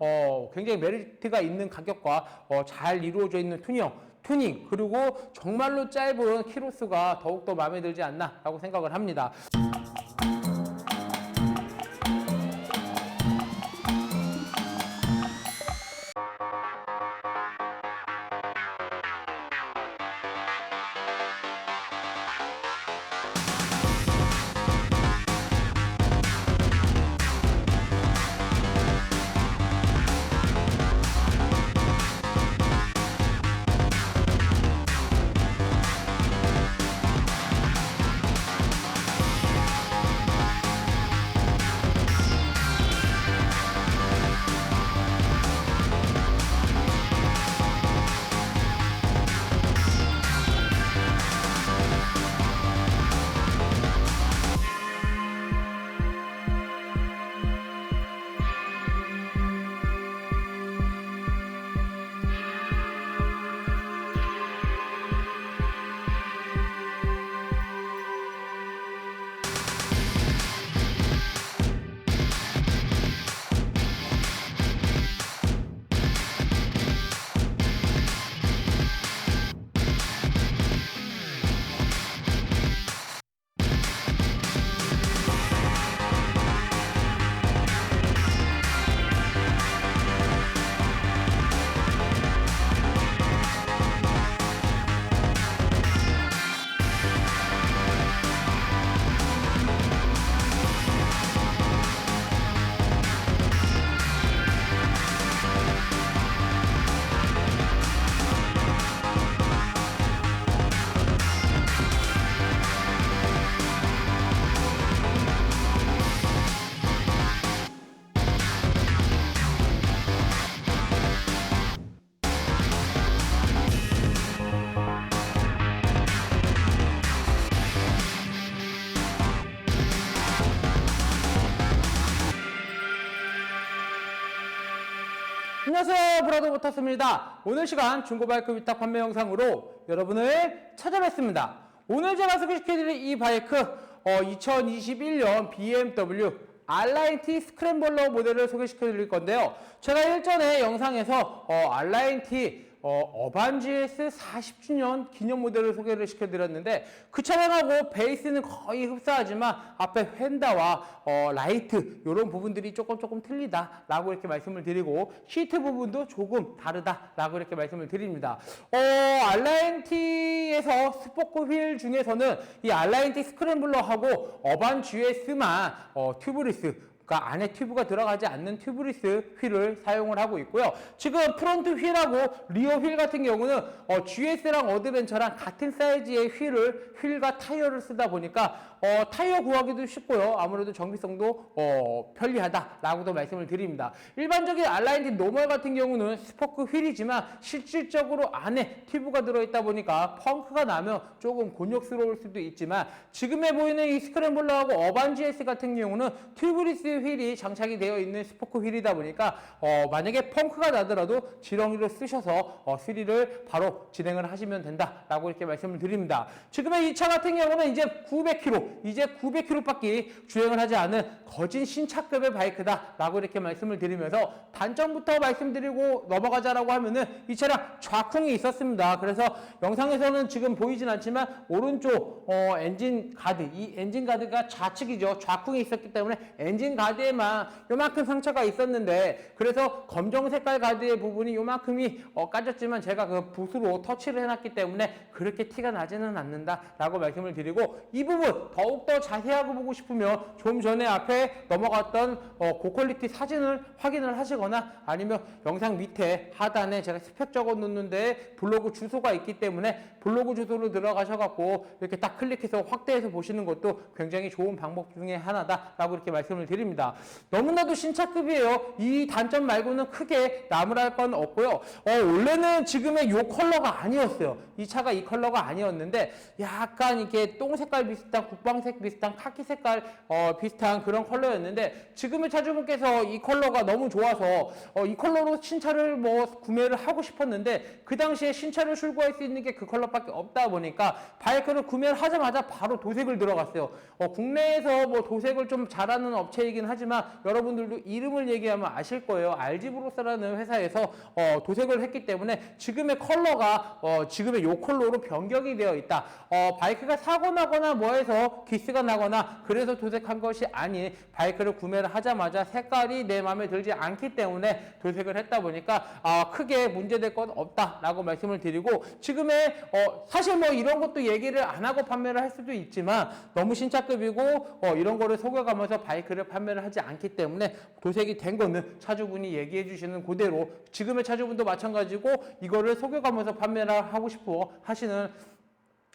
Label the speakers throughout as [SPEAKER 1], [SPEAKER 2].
[SPEAKER 1] 어, 굉장히 메리트가 있는 가격과 어, 잘 이루어져 있는 튜닝, 튜닝 그리고 정말로 짧은 키로수가 더욱더 마음에 들지 않나라고 생각을 합니다. 안녕하세요. 브라더 모터스입니다. 오늘 시간 중고바이크 위탁 판매 영상으로 여러분을 찾아뵙습니다. 오늘 제가 소개시켜드릴 이 바이크 어, 2021년 BMW 알라인티 스크램블러 모델을 소개시켜드릴 건데요. 제가 일전에 영상에서 어, 알라인티 어, 반 GS 40주년 기념 모델을 소개를 시켜드렸는데 그 차량하고 베이스는 거의 흡사하지만 앞에 휀다와 어, 라이트 이런 부분들이 조금 조금 틀리다라고 이렇게 말씀을 드리고 시트 부분도 조금 다르다라고 이렇게 말씀을 드립니다. 어, 알라인티에서 스포크 휠 중에서는 이 알라인티 스크램블러하고 어반 GS만 어, 튜브리스 그러니까 안에 튜브가 들어가지 않는 튜브리스 휠을 사용을 하고 있고요. 지금 프론트 휠하고 리어 휠 같은 경우는 어, GS랑 어드벤처랑 같은 사이즈의 휠을 휠과 타이어를 쓰다 보니까 어, 타이어 구하기도 쉽고요. 아무래도 정비성도 어, 편리하다라고도 말씀을 드립니다. 일반적인 알라인티 노멀 같은 경우는 스포크 휠이지만 실질적으로 안에 튜브가 들어있다 보니까 펑크가 나면 조금 곤욕스러울 수도 있지만 지금에 보이는 이 스크램블러하고 어반 GS 같은 경우는 튜브리스 휠이 장착이 되어 있는 스포크 휠이다 보니까 어, 만약에 펑크가 나더라도 지렁이를 쓰셔서 어, 수리를 바로 진행을 하시면 된다라고 이렇게 말씀을 드립니다. 지금의 이 차 같은 경우는 이제 900km, 이제 900km밖에 주행을 하지 않은 거진 신차급의 바이크다라고 이렇게 말씀을 드리면서 단점부터 말씀드리고 넘어가자라고 하면은 이 차량 좌쿵이 있었습니다. 그래서 영상에서는 지금 보이진 않지만 오른쪽 어, 엔진 가드, 이 엔진 가드가 좌측이죠. 좌쿵이 있었기 때문에 엔진 가드 에만 요만큼 상처가 있었는데 그래서 검정 색깔 가드의 부분이 요만큼이 어, 까졌지만 제가 그 붓으로 터치를 해놨기 때문에 그렇게 티가 나지는 않는다라고 말씀을 드리고 이 부분 더욱더 자세하게 보고 싶으면 좀 전에 앞에 넘어갔던 어, 고퀄리티 사진을 확인을 하시거나 아니면 영상 밑에 하단에 제가 스펙 적어 놓는데 블로그 주소가 있기 때문에 블로그 주소로 들어가셔갖고 이렇게 딱 클릭해서 확대해서 보시는 것도 굉장히 좋은 방법 중에 하나다라고 이렇게 말씀을 드립니다. 너무나도 신차급이에요. 이 단점 말고는 크게 나무랄 건 없고요. 어, 원래는 지금의 이 컬러가 아니었어요. 이 차가 이 컬러가 아니었는데 약간 이렇게 똥 색깔 비슷한 국방색 비슷한 카키 색깔 어, 비슷한 그런 컬러였는데 지금의 차주분께서 이 컬러가 너무 좋아서 어, 이 컬러로 신차를 뭐 구매를 하고 싶었는데 그 당시에 신차를 출고할 수 있는 게 그 컬러밖에 없다 보니까 바이크를 구매를 하자마자 바로 도색을 들어갔어요. 어, 국내에서 뭐 도색을 좀 잘하는 업체이긴 하지만 여러분들도 이름을 얘기하면 아실 거예요. 알지브로스라는 회사에서 어, 도색을 했기 때문에 지금의 컬러가 어, 지금의 요 컬러로 변경이 되어 있다. 어, 바이크가 사고 나거나 뭐해서 기스가 나거나 그래서 도색한 것이 아닌 바이크를 구매를 하자마자 색깔이 내 마음에 들지 않기 때문에 도색을 했다 보니까 아, 크게 문제될 건 없다라고 말씀을 드리고 지금의 어, 사실 뭐 이런 것도 얘기를 안 하고 판매를 할 수도 있지만 너무 신차급이고 어, 이런 거를 속여가면서 바이크를 판매를 하지 않기 때문에 도색이 된 거는 차주분이 얘기해 주시는 그대로 지금의 차주분도 마찬가지고 이거를 속여가면서 판매를 하고 싶어 하시는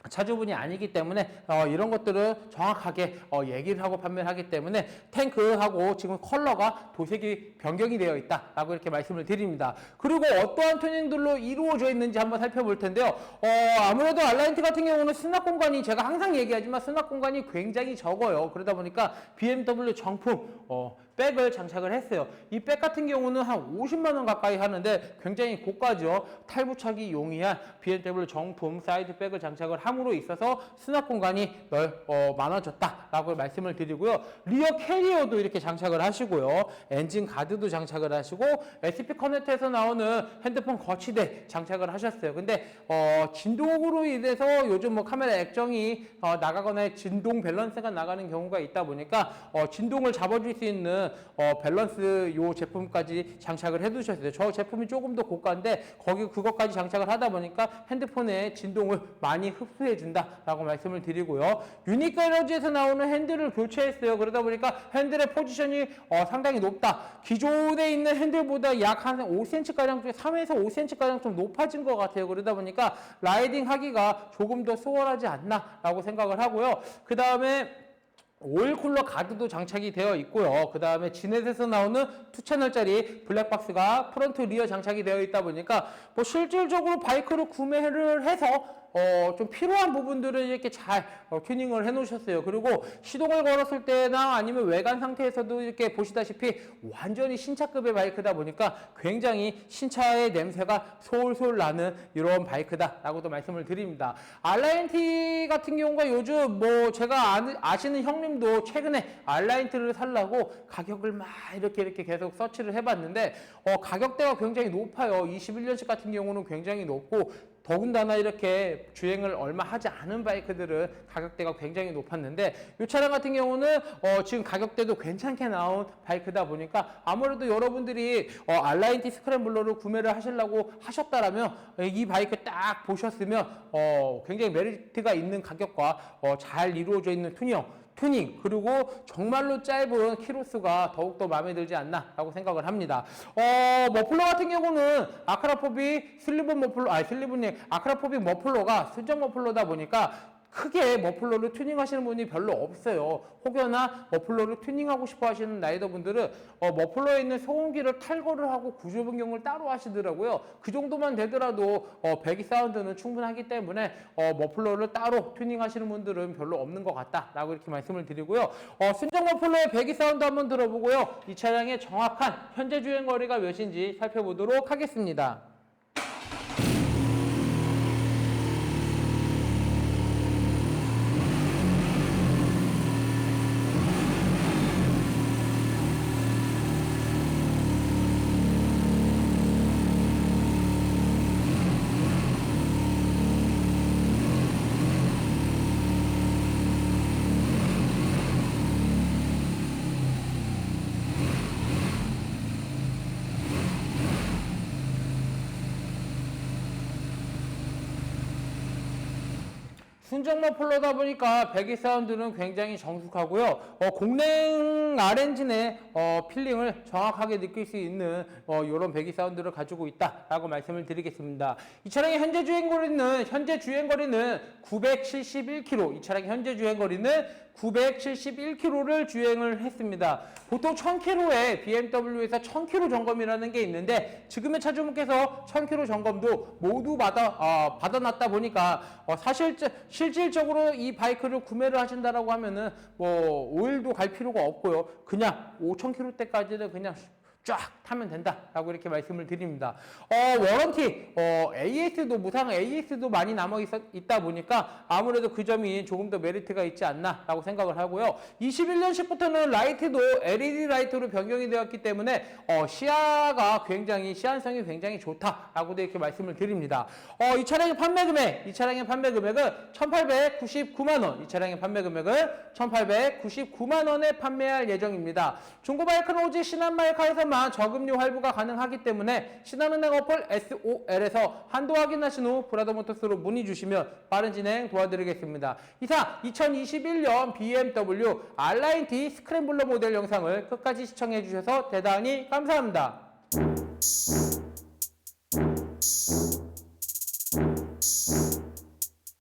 [SPEAKER 1] 차주분이 아니기 때문에 어, 이런 것들을 정확하게 어, 얘기를 하고 판매를 하기 때문에 탱크하고 지금 컬러가 도색이 변경이 되어 있다라고 이렇게 말씀을 드립니다. 그리고 어떠한 튜닝들로 이루어져 있는지 한번 살펴볼 텐데요. 어, 아무래도 알라인트 같은 경우는 수납 공간이 제가 항상 얘기하지만 수납 공간이 굉장히 적어요. 그러다 보니까 BMW 정품 어, 백을 장착을 했어요. 이 백 같은 경우는 한 50만 원 가까이 하는데 굉장히 고가죠. 탈부착이 용이한 BMW 정품 사이드 백을 장착을 함으로 있어서 수납 공간이 넓 어, 많아졌다라고 말씀을 드리고요. 리어 캐리어도 이렇게 장착을 하시고요. 엔진 가드도 장착을 하시고 SP 커넥터에서 나오는 핸드폰 거치대 장착을 하셨어요. 근데 어, 진동으로 인해서 요즘 뭐 카메라 액정이 어, 나가거나 진동 밸런스가 나가는 경우가 있다 보니까 어, 진동을 잡아줄 수 있는 어, 밸런스 요 제품까지 장착을 해두셨어요. 저 제품이 조금 더 고가인데 거기 그것까지 장착을 하다 보니까 핸드폰의 진동을 많이 흡수해 준다라고 말씀을 드리고요. 유닉 에너지에서 나오는 핸들을 교체했어요. 그러다 보니까 핸들의 포지션이 어, 상당히 높다. 기존에 있는 핸들보다 약 한 5cm 가량, 3에서 5cm 가량 좀 높아진 것 같아요. 그러다 보니까 라이딩 하기가 조금 더 수월하지 않나라고 생각을 하고요. 그 다음에 오일 쿨러 가드도 장착이 되어 있고요. 그 다음에 지넷에서 나오는 투 채널짜리 블랙박스가 프론트 리어 장착이 되어 있다 보니까 뭐 실질적으로 바이크를 구매를 해서 어, 좀 필요한 부분들을 이렇게 잘 어, 튜닝을 해 놓으셨어요. 그리고 시동을 걸었을 때나 아니면 외관 상태에서도 이렇게 보시다시피 완전히 신차급의 바이크다 보니까 굉장히 신차의 냄새가 솔솔 나는 이런 바이크다라고도 말씀을 드립니다. 알라인티 같은 경우가 요즘 뭐 제가 아시는 형님도 최근에 알라인티를 살라고 가격을 막 이렇게 이렇게 계속 서치를 해봤는데 어, 가격대가 굉장히 높아요. 21년식 같은 경우는 굉장히 높고 더군다나 이렇게 주행을 얼마 하지 않은 바이크들은 가격대가 굉장히 높았는데 이 차량 같은 경우는 어, 지금 가격대도 괜찮게 나온 바이크다 보니까 아무래도 여러분들이 어, 알라인티 스크램블러를 구매를 하시려고 하셨다라면 이 바이크 딱 보셨으면 어, 굉장히 메리트가 있는 가격과 어, 잘 이루어져 있는 튜닝 튜닝 그리고 정말로 짧은 키로수가 더욱더 마음에 들지 않나라고 생각을 합니다. 어 머플러 같은 경우는 아크라포비 슬리븐 머플러 아 슬리븐이 아크라포비 머플러가 순정 머플러다 보니까 크게 머플러를 튜닝하시는 분이 별로 없어요. 혹여나 머플러를 튜닝하고 싶어 하시는 라이더 분들은 어, 머플러에 있는 소음기를 탈거를 하고 구조 변경을 따로 하시더라고요. 그 정도만 되더라도 어, 배기 사운드는 충분하기 때문에 어, 머플러를 따로 튜닝하시는 분들은 별로 없는 것 같다라고 이렇게 말씀을 드리고요. 어, 순정 머플러의 배기 사운드 한번 들어보고요. 이 차량의 정확한 현재 주행 거리가 몇인지 살펴보도록 하겠습니다. 순정 머플러다 보니까 배기 사운드는 굉장히 정숙하고요. 어, 공랭 RN진의 어, 필링을 정확하게 느낄 수 있는 어, 이런 배기 사운드를 가지고 있다라고 말씀을 드리겠습니다. 이 차량의 현재 주행 거리는 현재 주행 거리는 971km. 이 차량의 현재 주행 거리는 971km를 주행을 했습니다. 보통 1000km에 BMW에서 1000km 점검이라는 게 있는데 지금의 차주분께서 1000km 점검도 모두 받아 아, 받아놨다 보니까 어, 사실 실질적으로 이 바이크를 구매를 하신다라고 하면은 뭐 오일도 갈 필요가 없고요. 그냥 5000km대까지는 그냥 쫙 타면 된다라고 이렇게 말씀을 드립니다. 어, 워런티, 어, AS도 무상 AS도 많이 남아 있, 있다 보니까 아무래도 그 점이 조금 더 메리트가 있지 않나라고 생각을 하고요. 21년식부터는 라이트도 LED 라이트로 변경이 되었기 때문에 어, 시야가 굉장히 시안성이 굉장히 좋다라고도 이렇게 말씀을 드립니다. 어, 이 차량의 판매 금액, 이 차량의 판매 금액은 1,899만 원, 이 차량의 판매 금액은 1,899만 원에 판매할 예정입니다. 중고바이크는 오직 신한바이크에서 만 저금리 할부가 가능하기 때문에 신한은행 어플 SOL에서 한도 확인하신 후 브라더모터스로 문의 주시면 빠른 진행 도와드리겠습니다. 이상 2021년 BMW R9T 스크램블러 모델 영상을 끝까지 시청해 주셔서 대단히 감사합니다.